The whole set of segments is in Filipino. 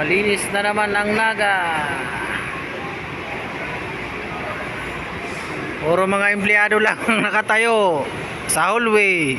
Malinis na naman ang naga. Puro mga empleyado lang nakatayo sa hallway.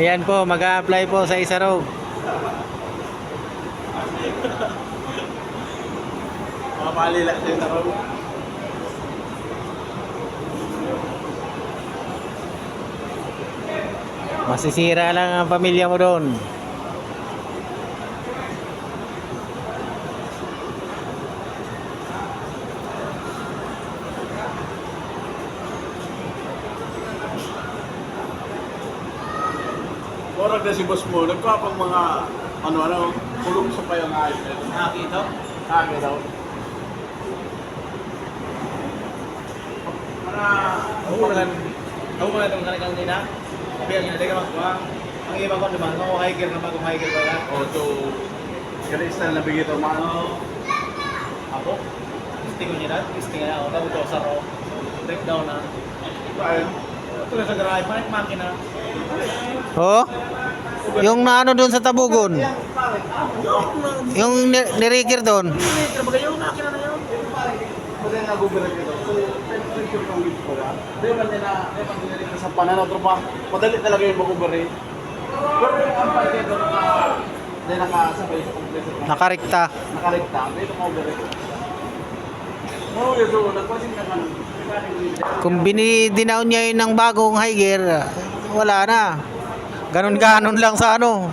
Ayan po, mag-a-apply po sa Isarog. Mapali lang siya taro. Masisira lang ang pamilya mo doon. Orag na si boss mo, nagkapang mga ano-ano, kulong sa pa yung ayos. Haki daw. Kage daw. Mga... Ako mo lang. Ako lang itong kanilang nina. Sabi ang hindi ka magkuha. Ang iba ko naman, mga hiker naman kung hiker yan. O to... Kaya style na bigito mga ano. Ako? Gusto ko niya na. Gusto niya ako. Tapos ito sa ro. Break down na. Ayun. Na sa. Oh? Yung naano doon sa Tabugon? Yung ni- nirikir doon? Yung makina na sa tropa, madali talaga yung mag-ubere. Pero ang naka, di nakasabay sa kompleto. Nakarikta. Nakarekta, di ito mag-ubere. Oo, yun, so, nagpasing na kan. Kung binidinaw niya yun ng bagong high gear, wala na. Ganon-ganon lang sa ano.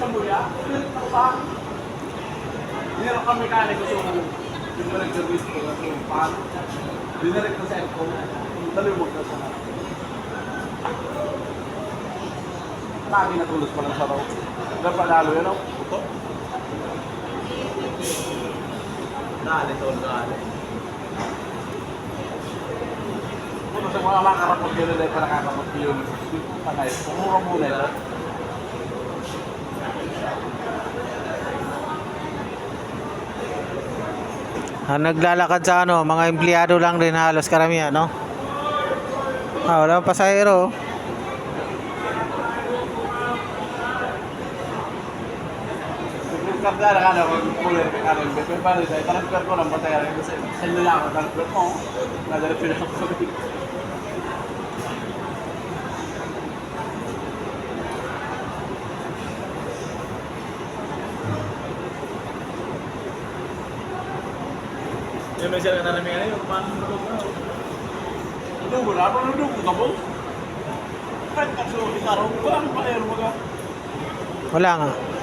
Sa na. Dinarap kang mekaniko so, yung ba nag-service ko, so, pan. Dinarap ko sa aircon. Dali mo ka sa Lagi natulos pa lang sa raw. Dapat lalo yan, oh. Puto. Dali to, dali. Puto sa mga makarapot yun, dahil pa nakakapot yun. Panay, pumura muna ito. Ang naglalakad sa ano, mga empleyado lang din halos karamihan, no? Ah, wala pasahero. Karda na kana kung pulir ka karon be pero paano sa transfer ko lang batay rin sa sa nila ako transfer mo nadala pila ko Yung may sila ka namin ngayon. Yung paano mo na Dugo na pero dugo ka mo Kahit ka sa ulit araw wala kang pakayaro mo ka Wala nga.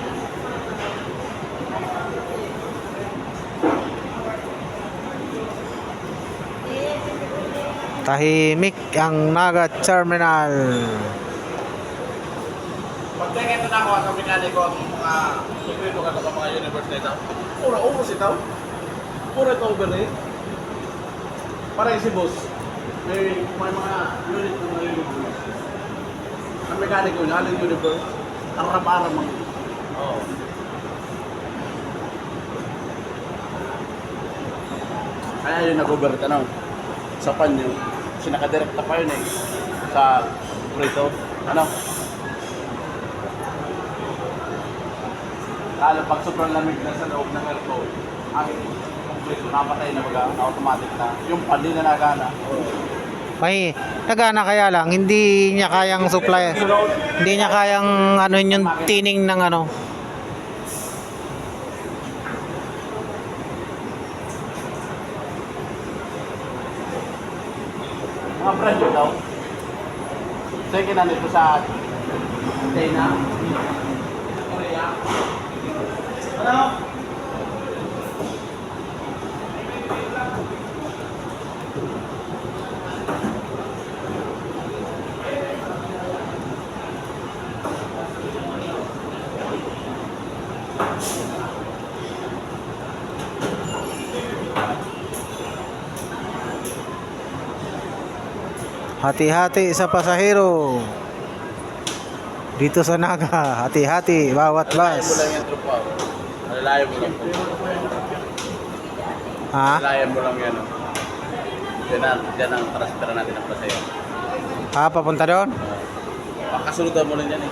Tahimik ang Naga Terminal. Pagtingin na ako sa mekaniko ang mga sukrito ka sa mga university daw pura ubos ito pura ito over eh para si boss. May may mga unit na mga unit ang mekaniko niya aling universe? Ang rap-aram ang Oo. Kaya yun nag-over ano, sa panyo. Sinakadirekta pa yun eh. Sa prito. Ano? Lalo pag sobrang lamig na sa loob ng aircon, ang prito napatay na baga, automatic na. Yung pan, na nagana. May nagana kaya lang hindi niya kayang supply. Hindi niya kayang ano yung tining ng ano. Presyo daw. Second hand ito sa China. Korea. Ano? Hati-hati sa pasahero. Dito sa Naga, hati-hati bawat bus. mo lang yung trupa. Alalayan mo lang. Ha? Alalayan mo lang yan. Diyan, na, diyan ang transfer natin ang pasaya. Ha, papunta doon? Pakasunod mo lang yan eh.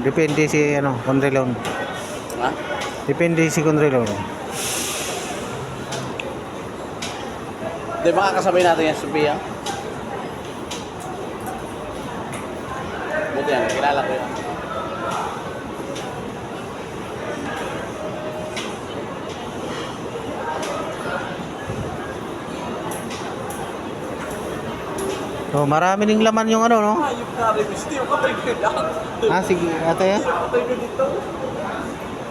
Depende si ano, Conrilon. Ha? Depende si Conrilon. Di ba kakasabay natin yan, Sophia? Buti yan, kilala ko yan. So, marami ning laman yung ano, no? Ayop na rin, Misti. Yung kapay ko lang. Ha, sige, ate.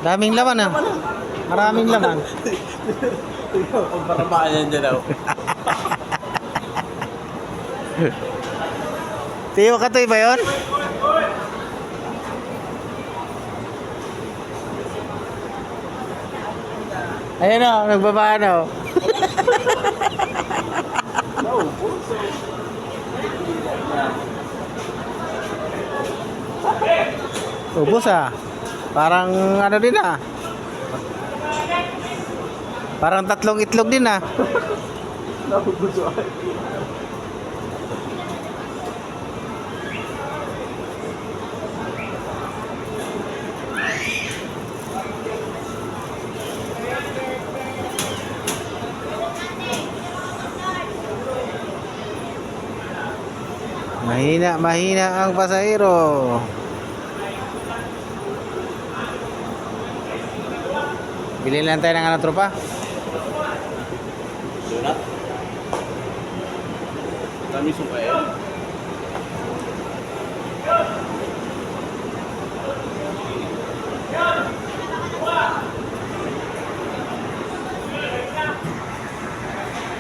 Daming laman, ah. Maraming laman. Pagbarabaan yan dyan oh. Tiyo katoy ba yun? Ayun o, nagbaba na o. Ubus ah. Parang ano din ah. Parang tatlong itlog din ah. Mahina, mahina ang pasahero. Bilhin lang tayo ng ano tropa. Suka eh.